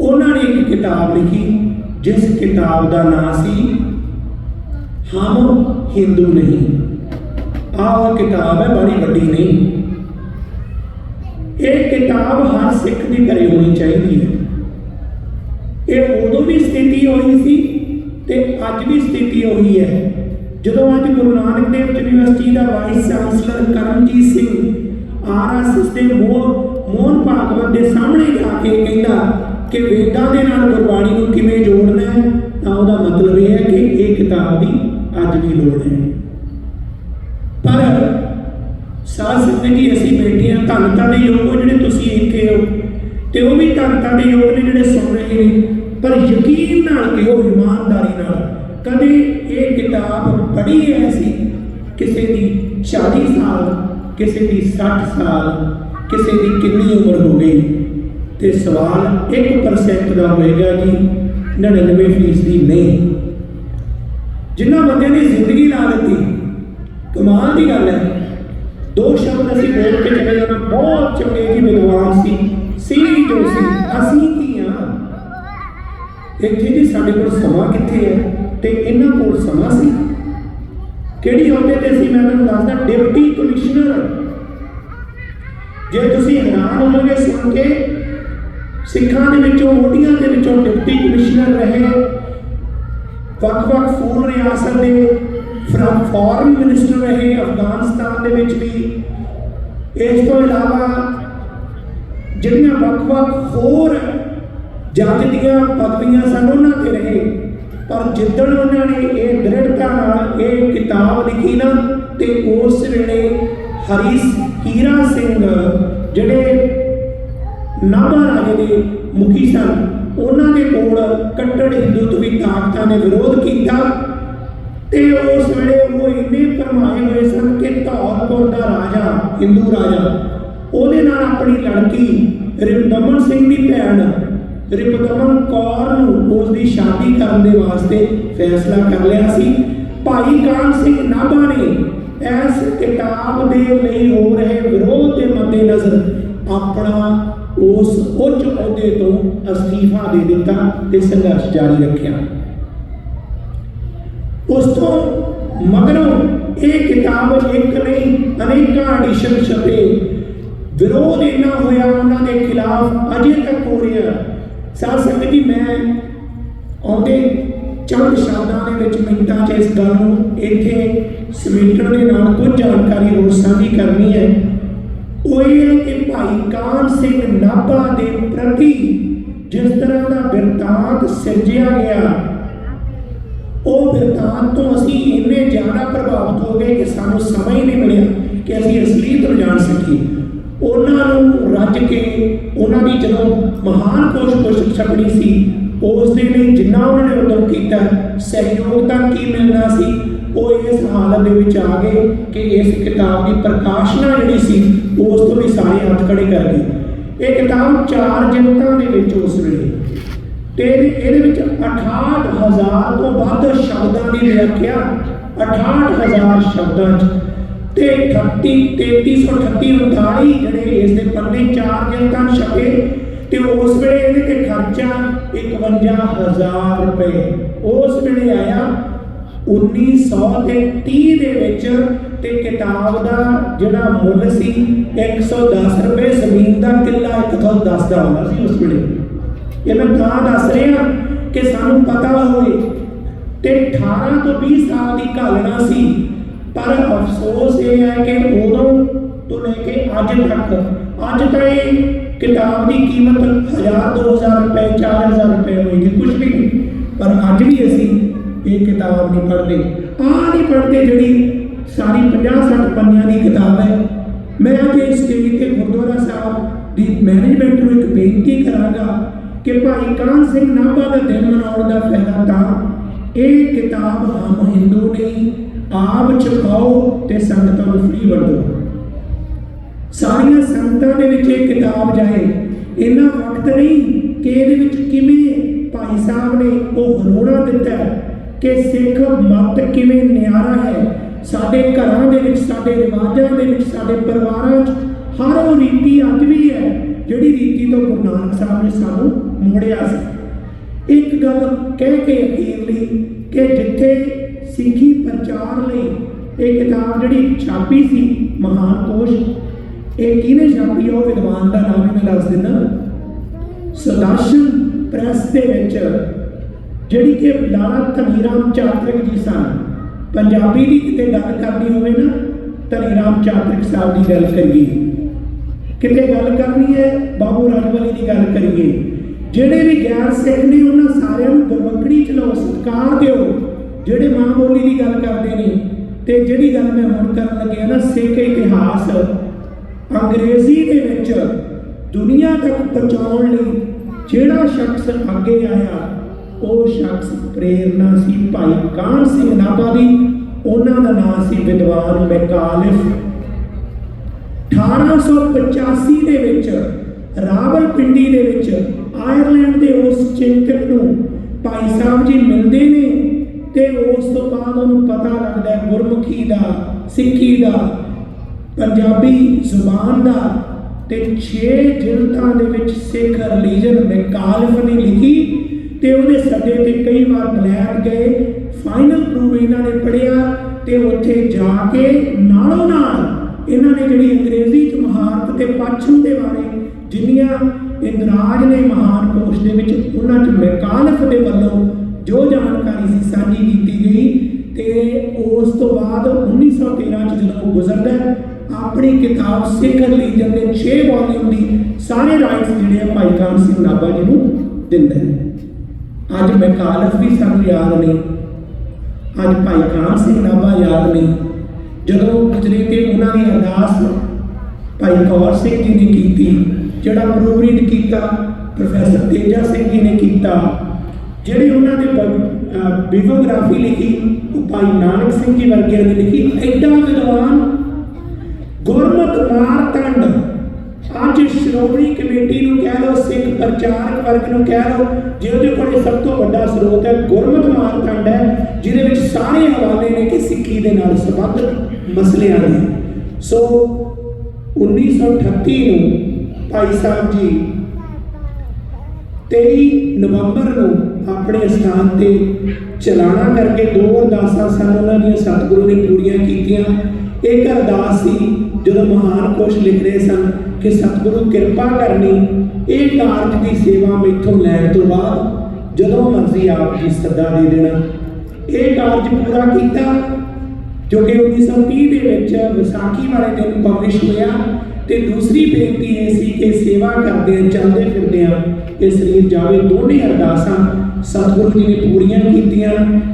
ਉਹਨਾਂ ਨੇ ਇੱਕ ਕਿਤਾਬ ਲਿਖੀ, ਜਿਸ ਕਿਤਾਬ ਦਾ ਨਾਂ ਸੀ ਹਮ ਹਿੰਦੂ ਨਹੀਂ। ਆਹ ਉਹ ਕਿਤਾਬ ਹੈ ਬੜੀ ਵੱਡੀ ਨਹੀਂ। ਇਹ ਕਿਤਾਬ ਹਰ ਸਿੱਖ ਦੀ ਘਰੇ ਹੋਣੀ ਚਾਹੀਦੀ ਹੈ। ਇਹ ਉਦੋਂ ਵੀ ਸਥਿਤੀ ਹੋਈ ਸੀ ਤੇ ਅੱਜ ਵੀ ਸਥਿਤੀ ਉਹੀ ਹੈ। ਜਦੋਂ ਅੱਜ ਗੁਰੂ ਨਾਨਕ ਦੇਵ ਯੂਨੀਵਰਸਿਟੀ ਦਾ vice chancellor Karamjit Singh RSS ਦੇ ਮੋਹ, ਮੋਹਨ ਭਾਗਵਤ ਦੇ ਸਾਹਮਣੇ ਜਾ ਕੇ ਕਹਿੰਦਾ ਕਿ ਵੇਦਾਂ ਦੇ ਨਾਲ ਗੁਰਬਾਣੀ ਨੂੰ ਕਿਵੇਂ ਜੋੜਨਾ ਹੈ, ਤਾਂ ਉਹਦਾ ਮਤਲਬ ਇਹ ਹੈ ਕਿ ਇਹ ਕਿਤਾਬ ਦੀ ਅੱਜ ਵੀ ਲੋੜ ਹੈ। ਪਰ ਸਾਧ ਸੰਗਤ ਅਸੀਂ ਬੈਠੇ ਹਾਂ, ਧੰਨਤਾ ਦੇ ਯੋਗ ਹੋ ਜਿਹੜੇ ਤੁਸੀਂ ਇੱਥੇ ਹੋ। ਤੇ ਉਹ ਵੀ ਧੰਨਤਾ ਦੇ ਯੋਗ ਨੇ ਜਿਹੜੇ ਸੁਣ ਰਹੇ ਨੇ। ਪਰ ਯਕੀਨ ਨਾਲ ਕਿ ਉਹ ਇਮਾਨਦਾਰੀ ਨਾਲ। ਕਦੇ ਇਹ ਕਿਤਾਬ ਪੜ੍ਹੀ ਹੈ ਸੀ ਕਿਸੇ ਦੀ 40 ਸਾਲ, ਕਿਸੇ ਦੀ 60 ਸਾਲ, ਕਿਸੇ ਦੀ ਕਿੰਨੀ ਉਮਰ ਹੋ ਗਈ? ਤੇ ਸਵਾਲ 1% ਦਾ ਹੋਏਗਾ ਜੀ 99% ਦੀ ਨਹੀਂ। ਜਿਨ੍ਹਾਂ ਬੰਦਿਆਂ ਨੇ ਜ਼ਿੰਦਗੀ ਲਾ ਦਿੱਤੀ, ਕਮਾਲ ਦੀ ਗੱਲ ਹੈ। ਦੋ ਸ਼ਬਦ ਅਸੀਂ ਬੋਲ ਕੇ ਚਲੇ ਜਾਣਾ, ਬਹੁਤ ਚੰਗੇ ਜੀ ਵਿਦਵਾਨ ਸੀ ਸੀ ਜੋ ਸੀ, ਅਸੀਂ ਕੀ ਆ? ਇੱਥੇ ਜੀ ਸਾਡੇ ਕੋਲ ਸਮਾਂ ਕਿੱਥੇ ਹੈ ਤੇ ਇਹਨਾਂ ਕੋਲ ਸਮਾਂ ਸੀ? ਕਿਹੜੀ ਅਹੁਦੇ ਤੇ ਸੀ? ਮੈਂ ਤੁਹਾਨੂੰ ਦੱਸਦਾ, ਡਿਪਟੀ ਕਮਿਸ਼ਨਰ। ਜੇ ਤੁਸੀਂ ਹੈਰਾਨ ਹੋਵੋਗੇ ਸੁਣ ਕੇ, ਸਿੱਖਾਂ ਦੇ ਵਿੱਚੋਂ, ਮੋਢੀਆਂ ਦੇ ਵਿੱਚੋਂ ਡਿਪਟੀ ਕਮਿਸ਼ਨਰ ਰਹੇ। ਵੱਖ-ਵੱਖ ਫੂਲ ਰਿਆਸਤ ਦੇ ਫਰਮ ਫੋਰਨ ਮਿਨਿਸਟਰ ਰਹੇ ਅਫਗਾਨਿਸਤਾਨ ਦੇ ਵਿੱਚ ਵੀ। ਇਸ ਤੋਂ ਇਲਾਵਾ ਜਿਹੜੀਆਂ ਵੱਖ-ਵੱਖ ਹੋਰ ਜੱਜ ਦੀਆਂ ਪਦਵੀਆਂ ਸਨ ਉਹਨਾਂ ਤੇ ਰਹੇ, ਪਰ ਜਿੱਦਣ ਉਹਨਾਂ ਨੇ ਇਹ ਦ੍ਰਿੜਤਾ ਨਾਲ ਇਹ ਕਿਤਾਬ ਲਿਖੀ ਨਾ, ਤੇ ਉਸ ਵੇਲੇ ਹਰੀ ਹੀਰਾ ਸਿੰਘ, ਜਿਹੜੇ ਨਾਭਾ ਰਾਜੇ ਦੇ ਮੁਖੀ ਸਨ ਉਹਨਾਂ ਦੇ ਕੋਲ ਕੱਟੜ ਹਿੰਦੂਤਵੀ ਤਾਕਤਾਂ ਨੇ ਵਿਰੋਧ ਕੀਤਾ ਤੇ ਉਸ ਵੇਲੇ ਉਹ ਇੰਨੇ ਭਰਮਾਏ ਹੋਏ ਸਨ ਕਿ ਧੌਲਪੁਰ ਦਾ ਰਾਜਾ, ਹਿੰਦੂ ਰਾਜਾ, ਉਹਦੇ ਨਾਲ ਆਪਣੀ ਲੜਕੀ ਰਿਪਦਮਨ ਸਿੰਘ ਦੀ ਭੈਣ ਰਿਪਦਮਨ ਕੌਰ ਨੂੰ ਉਸ ਦੀ ਸ਼ਾਦੀ ਕਰਨ ਦੇ ਵਾਸਤੇ ਫੈਸਲਾ ਕਰ ਲਿਆ ਸੀ। ਭਾਈ ਕਾਨ ਸਿੰਘ ਨਾਭਾ ਨੇ ਇਸ ਕਿਤਾਬ ਦੇ ਲਈ ਹੋ ਰਹੇ ਵਿਰੋਧ ਦੇ ਮੱਦੇਨਜ਼ਰ ਆਪਣਾ ਉਸ ਉੱਚ ਅਹੁਦੇ ਤੋਂ ਅਸਤੀਫਾ ਦੇ ਦਿੱਤਾ ਤੇ ਸੰਘਰਸ਼ ਜਾਰੀ ਰੱਖਿਆ। ਉਸ ਤੋਂ ਮਗਰੋਂ ਇਹ ਕਿਤਾਬ ਇੱਕ ਨਹੀਂ ਅਨੇਕਾਂ ਐਡੀਸ਼ਨ ਛਪੇ। ਵਿਰੋਧ ਇੰਨਾ ਹੋਇਆ ਉਹਨਾਂ ਦੇ ਖਿਲਾਫ ਅਜੇ ਤੱਕ ਹੋ ਰਿਹਾ। ਸਾਧ ਸੰਗਤ ਜੀ, ਮੈਂ ਆਉਂਦੇ ਚੰਦ ਸ਼ਬਦਾਂ ਦੇ ਵਿੱਚ ਮਿੰਟਾਂ 'ਚ ਇਸ ਗੱਲ ਨੂੰ ਇੱਥੇ ਸਮੇਟਣ ਦੇ ਨਾਲ ਕੁਝ ਜਾਣਕਾਰੀ ਹੋਰ ਸਾਂਝੀ ਕਰਨੀ ਹੈ। ਉਹ ਇਹ ਹੈ ਕਿ ਭਾਈ ਕਾਨ ਸਿੰਘ ਨਾਭਾ ਦੇ ਪ੍ਰਤੀ ਜਿਸ ਤਰ੍ਹਾਂ ਦਾ ਬਿਰਤਾਂਤ ਸਿਰਜਿਆ ਗਿਆ, ਉਹ ਬਿਰਤਾਂਤ ਤੋਂ ਅਸੀਂ ਇੰਨੇ ਜ਼ਿਆਦਾ ਪ੍ਰਭਾਵਿਤ ਹੋ ਗਏ ਕਿ ਸਾਨੂੰ ਸਮਾਂ ਹੀ ਨਹੀਂ ਮਿਲਿਆ ਕਿ ਅਸੀਂ ਅਸਲੀਅਤ ਨੂੰ ਜਾਣ ਸਕੀਏ। ਉਹਨਾਂ ਨੂੰ ਰੱਜ ਕੇ, ਉਹਨਾਂ ਦੀ ਜਦੋਂ ਮਹਾਨ ਕੋਸ਼ਿਸ਼ ਛਪਣੀ ਸੀ, ਉਸ ਦੇ ਲਈ ਜਿੰਨਾ ਉਹਨਾਂ ਨੇ ਉਦੋਂ ਕੀਤਾ, ਸਹਿਯੋਗ ਤਾਂ ਕੀ ਮਿਲਣਾ ਸੀ? ਉਹ ਇਸ ਹਾਲਤ ਦੇ ਵਿੱਚ ਆ ਗਏ ਕਿ ਇਸ ਕਿਤਾਬ ਦੀ ਪ੍ਰਕਾਸ਼ਨਾ ਜਿਹੜੀ ਸੀ, ਉਸ ਤੋਂ ਵੀ ਸਾਰੇ ਹੱਥ ਖੜੇ ਕਰ ਗਏ। ਇਹ ਕਿਤਾਬ ਚਾਰ ਜਨਤਾਂ ਦੇ ਵਿੱਚ ਉਸ ਵੇਲੇ। ਤੇ ਇਹਦੇ ਵਿੱਚ 68000 ਤੋਂ ਵੱਧ ਸ਼ਬਦਾਂ ਦੀ ਵਿਆਖਿਆ 68000 ਸ਼ਬਦਾਂ ਚ। ਤੇ 38 3338 39 ਜਿਹੜੇ ਇਸ ਦੇ ਪੰਨੇ ਚਾਰ ਜਨਤਾਂ ਛਪੇ, ਤੇ ਉਸ ਵੇਲੇ ਇਹਦੇ ਤੇ ਖਰਚਾ 51000 ਰੁਪਏ। ਉਸ ਵੇਲੇ ਆਇਆ 1930 ਦੇ ਵਿੱਚ ਤੇ ਕਿਤਾਬ ਦਾ ਜਿਹੜਾ ਮੁੱਲ ਸੀ 110 ਰੁਪਏ, ਜ਼ਮੀਨ ਦਾ ਕਿੱਲਾ 110 ਦਾ ਹੁੰਦਾ ਸੀ ਉਸ ਵੇਲੇ। ਇਹ ਮੈਂ ਤਾਂ ਦੱਸ ਰਿਹਾ ਕਿ ਸਾਨੂੰ ਪਤਾ ਹੋਵੇ ਤੇ 18 ਤੋਂ 20 ਸਾਲ ਦੀ ਘਾਲਣਾ ਸੀ, ਪਰ ਅਫਸੋਸ ਇਹ ਹੈ ਕਿ ਉਦੋਂ ਤੋਂ ਲੈ ਕੇ ਅੱਜ ਤੱਕ, ਅੱਜ ਤਾਂ ਇਹ ਕਿਤਾਬ ਦੀ ਕੀਮਤ 1000 2000 ਰੁਪਏ 4000 ਰੁਪਏ ਹੋਏਗੀ ਕੁਝ ਵੀ ਨਹੀਂ। ਪਰ ਅੱਜ ਵੀ ਅਸੀਂ ਇਹ ਕਿਤਾਬ ਨਹੀਂ ਪੜ੍ਹਦੇ। ਆਹ ਨਹੀਂ ਪੜ੍ਹਦੇ ਜਿਹੜੀ ਸਾਰੀ 50 60 ਪੰਨਿਆਂ ਦੀ ਕਿਤਾਬ ਹੈ। ਮੈਂ ਅੱਜ ਇਸ ਸਟੇਜ ਤੇ ਗੁਰਦੁਆਰਾ ਸਾਹਿਬ ਦੀ ਮੈਨੇਜਮੈਂਟ ਨੂੰ ਇੱਕ ਬੇਨਤੀ ਕਰਾਂਗਾ ਕਿ ਭਾਈ ਕਾਨ ਸਿੰਘ ਨਾਭਾ ਦਾ ਦਿਨ ਮਨਾਉਣ ਦਾ ਫਾਇਦਾ ਤਾਂ ਇਹ ਕਿਤਾਬ ਹਮ ਹਿੰਦੂ ਨਹੀਂ ਆਪ ਛਪਾਓ ਤੇ ਸੰਗਤਾਂ ਨੂੰ ਫ੍ਰੀ ਵੰਡੋ। ਸਾਰੀਆਂ ਸੰਗਤਾਂ ਦੇ ਵਿੱਚ ਇਹ ਕਿਤਾਬ ਜਾਏ। ਇੰਨਾ ਵਕਤ ਨਹੀਂ ਕਿ ਇਹਦੇ ਵਿੱਚ ਕਿਵੇਂ ਭਾਈ ਸਾਹਿਬ ਨੇ ਉਹ ਹਰੋੜਾ ਦਿੱਤਾ ਕਿ ਸਿੱਖ ਮਤ ਕਿਵੇਂ ਨਿਆਰਾ ਹੈ? ਸਾਡੇ ਘਰਾਂ ਦੇ ਵਿੱਚ, ਸਾਡੇ ਰਿਵਾਜਾਂ ਦੇ ਵਿੱਚ, ਸਾਡੇ ਪਰਿਵਾਰਾਂ 'ਚ ਹਰ ਉਹ ਰੀਤੀ ਅੱਜ ਵੀ ਹੈ, ਜਿਹੜੀ ਰੀਤੀ ਤੋਂ ਗੁਰੂ ਨਾਨਕ ਸਾਹਿਬ ਨੇ ਸਾਨੂੰ ਮੋੜਿਆ ਸੀ। ਇੱਕ ਗੱਲ ਕਹਿ ਕੇ ਅਖੀਰ ਲਈ ਕਿ ਜਿੱਥੇ ਸਿੱਖੀ ਪ੍ਰਚਾਰ ਲਈ ਇਹ ਕਿਤਾਬ ਜਿਹੜੀ ਛਾਪੀ ਸੀ ਮਹਾਨ ਕੋਸ਼, ਇਹ ਕਿਹਨੇ ਛਾਪੀ? ਉਹ ਵਿਦਵਾਨ ਦਾ ਨਾਮ ਹੀ ਮੈਂ ਦੱਸ ਦਿੰਦਾ। ਸਦਾਸ਼ਨ ਪ੍ਰੈਸ ਦੇ ਵਿੱਚ ਜਿਹੜੀ ਕਿ ਲਾਲਾ ਧਨੀਰਾਮ ਚਾਤਰਿਕ ਜੀ ਸਨ। ਪੰਜਾਬੀ ਦੀ ਕਿਤੇ ਗੱਲ ਕਰਨੀ ਹੋਵੇ ਨਾ, ਧਨੀਰਾਮ ਚਾਤਰਿਕ ਸਾਹਿਬ ਦੀ ਗੱਲ ਕਰੀਏ। ਕਿਤੇ ਗੱਲ ਕਰਨੀ ਹੈ, ਬਾਬੂ ਰਾਜਵਾਲੀ ਦੀ ਗੱਲ ਕਰੀਏ। ਜਿਹੜੇ ਵੀ ਗੈਰ ਸਿੱਖ ਨੇ, ਉਹਨਾਂ ਸਾਰਿਆਂ ਨੂੰ ਗੁਰਬਖੜੀ ਚਲਾਓ ਸਤਿਕਾਰ ਦਿਓ। ਜਿਹੜੇ ਮਾਂ ਬੋਲੀ ਦੀ ਗੱਲ ਕਰਦੇ ਨੇ, ਤੇ ਜਿਹੜੀ ਗੱਲ ਮੈਂ ਹੁਣ ਕਰਨ ਲੱਗਿਆ ਨਾ, ਸਿੱਖ ਇਤਿਹਾਸ, ਅੰਗਰੇਜ਼ੀ ਦੇ ਵਿੱਚ ਦੁਨੀਆ ਤੱਕ ਪਹੁੰਚਾਉਣ ਲਈ ਜਿਹੜਾ ਸ਼ਖਸ ਅੱਗੇ ਆਇਆ ਉਹ ਸ਼ਖਸ ਪ੍ਰੇਰਨਾ ਸੀ ਭਾਈ ਕਾਨ ਸਿੰਘ ਨਾਭਾ ਦੀ। ਉਹਨਾਂ ਦਾ ਨਾਮ ਸੀ ਵਿਦਵਾਨ ਮੈਕਾਲਿਫ। 1885 ਦੇ ਵਿੱਚ ਰਾਵਲਪਿੰਡੀ ਦੇ ਵਿੱਚ ਆਇਰਲੈਂਡ ਦੇ ਉਸ ਚਿੰਤਕ ਨੂੰ ਭਾਈ ਸਾਹਿਬ ਜੀ ਮਿਲਦੇ ਨੇ ਤੇ ਉਸ ਤੋਂ ਬਾਅਦ ਉਹਨੂੰ ਪਤਾ ਲੱਗਦਾ ਗੁਰਮੁਖੀ ਦਾ, ਸਿੱਖੀ ਦਾ, ਪੰਜਾਬੀ ਜ਼ੁਬਾਨ ਦਾ ਤੇ 6 ਜਿਲਦਾਂ ਦੇ ਵਿੱਚ ਸਿੱਖ ਰਿਲੀਜਨ ਮੈਕਾਲਫ ਨੇ ਲਿਖੀ। ਤੇ ਉਹਦੇ ਸੱਦੇ ਤੇ ਕਈ ਵਾਰ ਬਲੈਕ ਗਏ ਫਾਈਨਲ ਪ੍ਰੂਵ ਇਹਨਾਂ ਨੇ ਪੜਿਆ ਤੇ ਉੱਥੇ ਜਾ ਕੇ ਨਾਲੋਂ ਨਾਲ ਇਹਨਾਂ ਨੇ ਜਿਹੜੀ ਅੰਗਰੇਜ਼ੀ ਚ ਮਹਾਰਤ ਤੇ ਪੱਛਮ ਦੇ ਬਾਰੇ ਜਿੰਨੀਆਂ ਇੰਦਰਾਜ ਨੇ ਮਹਾਨ ਕੋਸ਼ ਦੇ ਵਿੱਚ ਉਹਨਾਂ ਚ ਮੈਕਾਲਫ ਦੇ ਵੱਲੋਂ ਜੋ ਜਾਣਕਾਰੀ ਸੀ ਸਾਂਝੀ ਕੀਤੀ ਗਈ ਤੇ ਉਸ ਤੋਂ ਬਾਅਦ 1913 ਚ ਜਦੋਂ ਉਹ ਗੁਜ਼ਰਦਾ, ਆਪਣੀ ਕਿਤਾਬ ਸਿੱਖ ਰਿਲੀਜਨ ਦੇ 6 ਵੋਲੀਅਮ ਦੀ ਸਾਰੇ ਰਾਈਟਸ ਜਿਹੜੇ ਆ ਭਾਈ ਕਾਨ ਸਿੰਘ ਨਾਭਾ ਜੀ ਨੂੰ ਦਿੰਦਾ ਹੈ। ਅੱਜ ਮੈਕਾਲਫ ਵੀ ਸਾਨੂੰ ਯਾਦ ਨਹੀਂ। ਅੱਜ ਭਾਈ ਕਾਨ ਸਿੰਘ ਨਾਭਾ ਯਾਦ ਨਹੀਂ। ਜਦੋਂ ਗੁਜਰੇ ਤੇ ਉਹਨਾਂ ਦੀ ਅਰਦਾਸ ਭਾਈ ਕੌਰ ਸਿੰਘ ਜੀ ਨੇ ਕੀਤੀ, ਜਿਹੜਾ ਪ੍ਰੂਵਰੀਡ ਕੀਤਾ, ਪ੍ਰੋਫੈਸਰ ਤੇਜਾ ਸਿੰਘ ਜੀ ਨੇ ਕੀਤਾ, ਜਿਹੜੀ ਉਹਨਾਂ ਨੇ ਬਿਓਗ੍ਰਾਫੀ ਲਿਖੀ, ਉਹ ਭਾਈ ਨਾਨਕ ਸਿੰਘ ਜੀ ਵਰਗਿਆਂ ਨੇ ਲਿਖੀ ਐਡਾ ਵਿਦਵਾਨ ਗੁਰਮਤ ਮਾਰਤੰਡ ਅੱਜ ਸ਼੍ਰੋਮਣੀ ਕਮੇਟੀ ਨੂੰ ਕਹਿ ਲਓ, ਸਿੱਖ ਪ੍ਰਚਾਰਕ ਵਰਗ ਨੂੰ ਕਹਿ ਲਓ, ਜਿਹਦੇ ਕੋਲ ਸਭ ਤੋਂ ਵੱਡਾ ਸਰੋਤ ਹੈ, ਗੁਰਮਤ ਮਾਰਤੰਡ ਹੈ, ਜਿਹਦੇ ਵਿੱਚ ਸਾਰੇ ਹਵਾਲੇ ਨੇ ਕਿ ਸਿੱਖੀ ਦੇ ਨਾਲ ਸੰਬੰਧਿਤ ਮਸਲਿਆਂ ਦੇ। ਸੋ 1938 ਨੂੰ ਭਾਈ ਸਾਹਿਬ ਜੀ 23 ਨਵੰਬਰ ਨੂੰ ਆਪਣੇ ਸਥਾਨ ਤੇ ਚਲਾਣਾ ਕਰਕੇ ਦੋ ਅਰਦਾਸਾਂ ਸਨ ਉਹਨਾਂ ਦੀਆਂ ਸਤਿਗੁਰੂ ਨੇ ਪੂਰੀਆਂ ਕੀਤੀਆਂ। ਇੱਕ ਅਰਦਾਸ ਸੀ ਜਦੋਂ ਮਹਾਨ ਕੋਸ਼ ਲਿਖ ਰਹੇ ਸਨ ਕਿ ਸਤਿਗੁਰੂ ਕਿਰਪਾ ਕਰਨੀ ਇਹ ਕਾਰਜ ਦੀ ਸੇਵਾ ਮੈਥੋਂ ਲੈਣ ਤੋਂ ਬਾਅਦ ਜਦੋਂ ਮਰਜ਼ੀ ਆਪ ਜੀ ਸੱਦਾ ਦੇ ਦੇਣਾ। ਇਹ ਕਾਰਜ ਪੂਰਾ ਕੀਤਾ ਜੋ ਕਿ 1930 ਦੇ ਵਿੱਚ ਵਿਸਾਖੀ ਵਾਲੇ ਦਿਨ ਪਬਲਿਸ਼ ਹੋਇਆ ਤੇ ਦੂਸਰੀ ਬੇਨਤੀ ਇਹ ਸੀ ਕਿ ਸੇਵਾ ਕਰਦੇ ਆ ਚੱਲਦੇ ਫਿਰਦੇ ਆ ਇਹ ਸਰੀਰ ਜਾਵੇ ਦੋਨੇ ਅਰਦਾਸਾਂ ਸਤਿਗੁਰੂ ਜੀ ਨੇ ਪੂਰੀਆਂ ਕੀਤੀਆਂ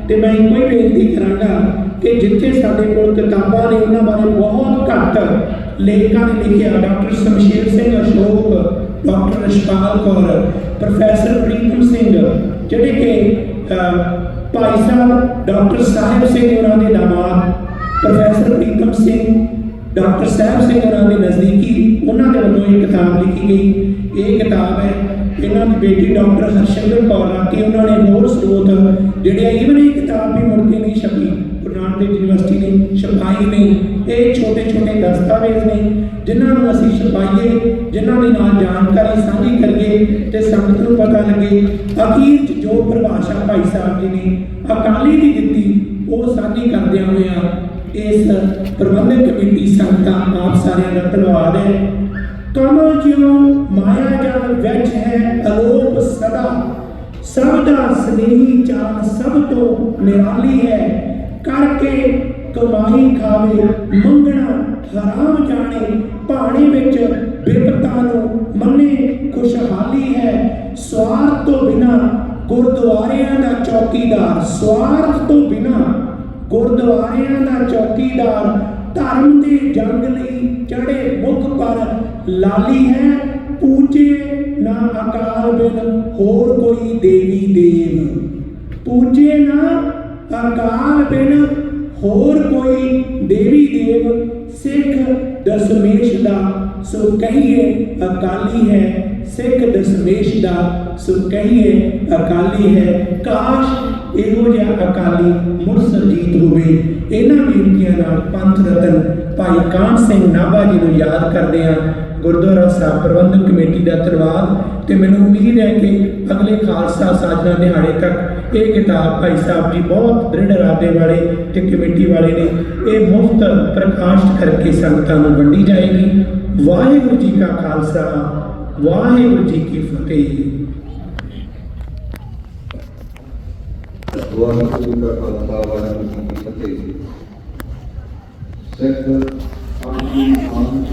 ਤੇ ਮੈਂ ਇੱਕੋ ਹੀ ਬੇਨਤੀ ਕਰਾਂਗਾ ਕਿ ਜਿੱਥੇ ਸਾਡੇ ਕੋਲ ਕਿਤਾਬਾਂ ਨੇ ਉਹਨਾਂ ਬਾਰੇ ਬਹੁਤ ਘੱਟ ਲੇਖਕਾਂ ਨੇ ਲਿਖਿਆ, doctor Shamsher Singh Ashok, doctor Rashpal Kaur, professor Pritam Singh, ਜਿਹੜੇ ਕਿ ਭਾਈ ਸਾਹਿਬ, ਡਾਕਟਰ ਸਾਹਿਬ ਸਿੰਘ ਉਹਨਾਂ ਦੇ ਦਾਮਾਦ ਪ੍ਰੋਫੈਸਰ ਪ੍ਰੀਤਮ ਸਿੰਘ, ਡਾਕਟਰ ਸਾਹਿਬ ਸਿੰਘ ਉਹਨਾਂ ਦੇ ਨਜ਼ਦੀਕੀ, ਉਹਨਾਂ ਦੇ ਵੱਲੋਂ ਇਹ ਕਿਤਾਬ ਲਿਖੀ ਗਈ। ਇਹ ਕਿਤਾਬ ਹੈ ਇਹਨਾਂ ਦੀ ਬੇਟੀ ਡਾਕਟਰ ਹਰਸ਼ਿੰਦਰ ਕੌਰ ਆ ਰਾਤੀ ਉਹਨਾਂ ਨੇ ਹੋਰ ਸਰੋਤ ਜਿਹੜੇ ਆ ਇਵਨ ਇਹ ਕਿਤਾਬ ਵੀ ਮੁੜ ਕੇ ਨਹੀਂ ਛਪੀ ਗੁਰੂ ਨਾਨਕ ਦੇਵ ਯੂਨੀਵਰਸਿਟੀ ਨੇ ਛਪਾਈ ਨਹੀਂ ਇਹ ਛੋਟੇ ਛੋਟੇ ਦਸਤਾਵੇਜ਼ ਨੇ, ਜਿਨ੍ਹਾਂ ਨੂੰ ਅਸੀਂ ਛਪਾਈਏ, ਜਿਨ੍ਹਾਂ ਦੇ ਨਾਲ ਜਾਣਕਾਰੀ ਸਾਂਝੀ ਕਰੀਏ ਤੇ ਸੰਗਤ ਨੂੰ ਪਤਾ ਲੱਗੇ, ਅਖੀਰ 'ਚ ਜੋ ਪਰਿਭਾਸ਼ਾ ਭਾਈ ਸਾਹਿਬ ਜੀ ਨੇ ਅਕਾਲੀ ਦੀ ਦਿੱਤੀ, ਉਹ ਸਾਂਝੀ ਕਰਦਿਆਂ ਹੋਇਆਂ ਇਸ ਪ੍ਰਬੰਧਕ ਕਮੇਟੀ ਸੰਗਤਾਂ ਆਪ ਸਾਰਿਆਂ ਦਾ ਧੰਨਵਾਦ ਹੈ। ਕਮਲ ਜਿਉ ਮਾਇਆ ਜਲ ਵਿੱਚ ਹੈ, ਅਲੋਪ ਸਦਾ। ਸਭ ਦਾ ਸਨੇਹੀ ਚਾਲ ਸਭ ਤੋਂ ਨਿਰਾਲੀ ਹੈ। ਕਰਕੇ ਕਮਾਈ ਖਾਵੇ, ਮੰਗਣਾ ਹਰਾਮ ਜਾਣੇ। ਭਾਣੇ ਵਿੱਚ ਬਿਪਤਾ ਨੂੰ ਮੰਨੇ, ਖੁਸ਼ਹਾਲੀ ਹੈ। ਸਵਾਰਥ ਤੋਂ ਬਿਨਾ ਗੁਰਦੁਆਰਿਆਂ ਦਾ ਚੌਕੀਦਾਰ ਸਵਾਰਥ ਤੋਂ ਬਿਨਾ ਗੁਰਦੁਆਰਿਆਂ ਦਾ ਚੌਕੀਦਾਰ ਧਰਮ ਦੇ ਜੰਗ ਲਈ ਚੜੇ ਮੁਖ ਪਰ ਲਾਲੀ ਹੈ, ਪੂਜੇ ਨਾ ਅਕਾਲ ਬਿਨ, ਹੋਰ ਕੋਈ ਦੇਵੀ ਦੇਵ। ਪੂਜੇ ਨਾ ਅਕਾਲ ਬਿਨ, ਹੋਰ ਕੋਈ ਦੇਵੀ ਦੇਵ। ਸਿੱਖ ਦਸਮੇਸ਼ ਦਾ, ਸੋ ਕਹੀਏ ਅਕਾਲੀ ਹੈ। ਸਿੱਖ ਦਸਮੇਸ਼ ਦਾ, ਸੋ ਕਹੀਏ ਅਕਾਲੀ ਹੈ। ਕਾਸ਼ ਇਹੋ ਜਿਹਾ ਅਕਾਲੀ ਮੁੜ ਸਰਜੀਤ ਹੋਵੇ। ਇਹਨਾਂ ਬੇਨਤੀਆਂ ਨਾਲ ਪੰਥ ਰਤਨ ਭਾਈ ਕਾਨ ਸਿੰਘ ਨਾਭਾ ਜੀ ਨੂੰ ਯਾਦ ਕਰਦੇ ਆ ਗੁਰਦੁਆਰਾ ਸਾਹਿਬ ਪ੍ਰਬੰਧਕ ਕਮੇਟੀ ਦਾ ਧੰਨਵਾਦ ਤੇ ਮੈਨੂੰ ਉਮੀਦ ਹੈ ਕਿ ਅਗਲੇ ਖਾਲਸਾ ਸਾਜਨਾ ਦਿਹਾੜੇ ਤੱਕ ਇਹ ਕਿਤਾਬ ਭਾਈ ਸਾਹਿਬ ਜੀ ਬਹੁਤ ਦ੍ਰਿੜ ਇਰਾਦੇ ਵਾਲੇ ਤੇ ਕਮੇਟੀ ਵਾਲੇ ਨੇ ਇਹ ਮੁਫਤ ਪ੍ਰਕਾਸ਼ਿਤ ਕਰਕੇ ਸੰਗਤਾਂ ਨੂੰ ਵੰਡੀ ਜਾਏਗੀ। ਵਾਹਿਗੁਰੂ ਜੀ ਕਾ ਖਾਲਸਾ, ਵਾਹਿਗੁਰੂ ਜੀ ਕੀ ਫਤਿਹ। ਵਾਹਿਗੁਰੂ ਜੀ ਕਾ ਖਾਲਸਾ, ਵਾਹਿਗੁਰੂ ਜੀ ਕੀ ਫਤਿਹ। ਸਿੱਖ ਆਪਣੀ ਆਨ